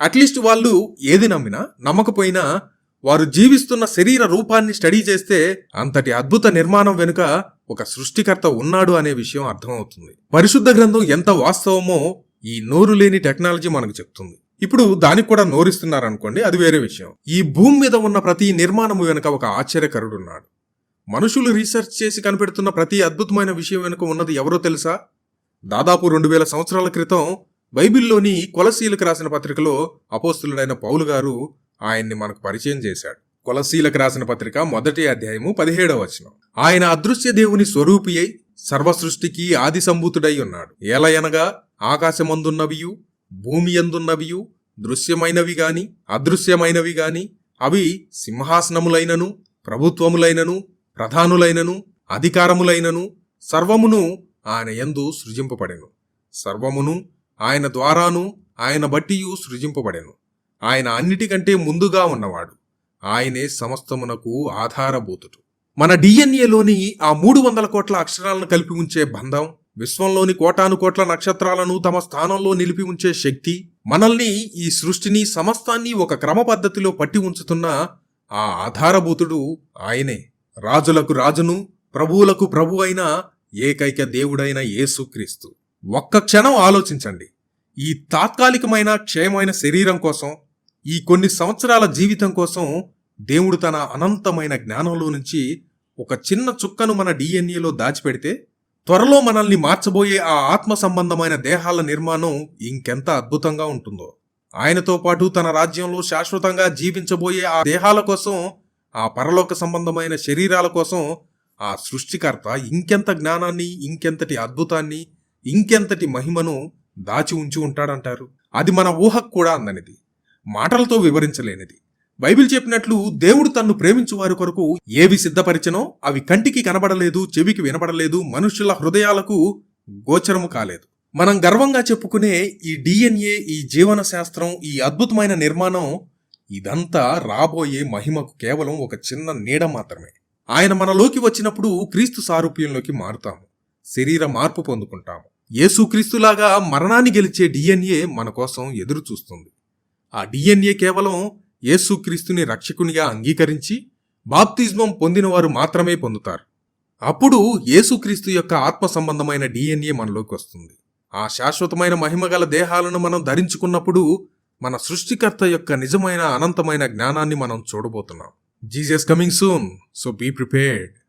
At least వాళ్ళు ఏది నమ్మినా నమ్మకపోయినా వారు జీవిస్తున్న శరీర రూపాన్ని స్టడీ చేస్తే అంతటి అద్భుత నిర్మాణం వెనుక ఒక సృష్టికర్త ఉన్నాడు అనే విషయం అర్థమవుతుంది. పరిశుద్ధ గ్రంథం ఎంత వాస్తవమో ఈ నోరు లేని టెక్నాలజీ మనకు చెప్తుంది. ఇప్పుడు దానికి కూడా నోరిస్తున్నారనుకోండి అది వేరే విషయం. ఈ భూమి మీద ఉన్న ప్రతి నిర్మాణము వెనుక ఒక ఆశ్చర్యకరుడున్నాడు. మనుషులు రీసెర్చ్ చేసి కనిపెడుతున్న ప్రతి అద్భుతమైన విషయం వెనుక ఉన్నది ఎవరో తెలుసా? దాదాపు రెండు వేల సంవత్సరాల క్రితం బైబిల్లోని కొలసీలకు రాసిన పత్రికలో అపోస్తులుడైన పౌలు గారు ఆయన్ని మనకు పరిచయం చేశాడు. కొలసీలకు రాసిన పత్రిక మొదటి అధ్యాయము పదిహేడవ వచనం. ఆయన అదృశ్య దేవుని స్వరూపి అయి సర్వ సృష్టికి ఆది సంభూతుడై ఉన్నాడు. ఏలయనగా ఆకాశమందున్నవియు భూమి ఎందున్నవియు దృశ్యమైనవి గాని అదృశ్యమైనవి గాని అవి సింహాసనములైనను ప్రభుత్వములైనను ప్రధానులైనను అధికారములైనను సర్వమును ఆయన యందు సృజింపబడెను. సర్వమును ఆయన ద్వారాను ఆయన బట్టియు సృజింపబడెను. ఆయన అన్నిటికంటే ముందుగా ఉన్నవాడు. ఆయనే సమస్తమునకు ఆధారభూతుడు. మన డిఎన్ఏలోని ఆ మూడు వందల కోట్ల అక్షరాలను కలిపి ఉంచే బంధం విశ్వంలోని కోటాను కోట్ల నక్షత్రాలను తమ స్థానంలో నిలిపి ఉంచే శక్తి మనల్ని ఈ సృష్టిని సమస్తాన్ని ఒక క్రమ పద్ధతిలో పట్టి ఉంచుతున్న ఆ ఆధారభూతుడు ఆయనే. రాజులకు రాజును ప్రభువులకు ప్రభు అయిన ఏకైక దేవుడైన యేసుక్రీస్తు. ఒక్క క్షణం ఆలోచించండి. ఈ తాత్కాలికమైన క్షయమైన శరీరం కోసం ఈ కొన్ని సంవత్సరాల జీవితం కోసం దేవుడు తన అనంతమైన జ్ఞానంలో నుంచి ఒక చిన్న చుక్కను మన డిఎన్ఏలో దాచిపెడితే త్వరలో మనల్ని మార్చబోయే ఆ ఆత్మ సంబంధమైన దేహాల నిర్మాణం ఇంకెంత అద్భుతంగా ఉంటుందో. ఆయనతో పాటు తన రాజ్యంలో శాశ్వతంగా జీవించబోయే ఆ దేహాల కోసం ఆ పరలోక సంబంధమైన శరీరాల కోసం ఆ సృష్టికర్త ఇంకెంత జ్ఞానాన్ని ఇంకెంతటి అద్భుతాన్ని ఇంకెంతటి మహిమను దాచి ఉంచి ఉంటాడంటారు. అది మన ఊహకు కూడా అందనిది. మాటలతో వివరించలేనిది. బైబిల్ చెప్పినట్లు దేవుడు తన్ను ప్రేమించు వారి కొరకు ఏవి సిద్ధపరిచినో అవి కంటికి కనబడలేదు చెవికి వినబడలేదు మనుషుల హృదయాలకు గోచరము కాలేదు. మనం గర్వంగా చెప్పుకునే ఈ డిఎన్ఏ ఈ జీవన శాస్త్రం ఈ అద్భుతమైన నిర్మాణం ఇదంతా రాబోయే మహిమకు కేవలం ఒక చిన్న నీడ మాత్రమే. ఆయన మనలోకి వచ్చినప్పుడు క్రీస్తు సారూప్యంలోకి మారుతాము. శరీర మార్పు పొందుకుంటాము. యేసుక్రీస్తులాగా మరణాన్ని గెలిచే డిఎన్ఏ మన కోసం ఎదురు చూస్తుంది. ఆ డిఎన్ఏ కేవలం యేసుక్రీస్తుని రక్షకునిగా అంగీకరించి బాప్తిజమం పొందినవారు మాత్రమే పొందుతారు. అప్పుడు యేసుక్రీస్తు యొక్క ఆత్మ సంబంధమైన డిఎన్ఏ మనలోకి వస్తుంది. ఆ శాశ్వతమైన మహిమగల దేహాలను మనం ధరించుకున్నప్పుడు మన సృష్టికర్త యొక్క నిజమైన అనంతమైన జ్ఞానాన్ని మనం చూడబోతున్నాం. Jesus coming soon so be prepared.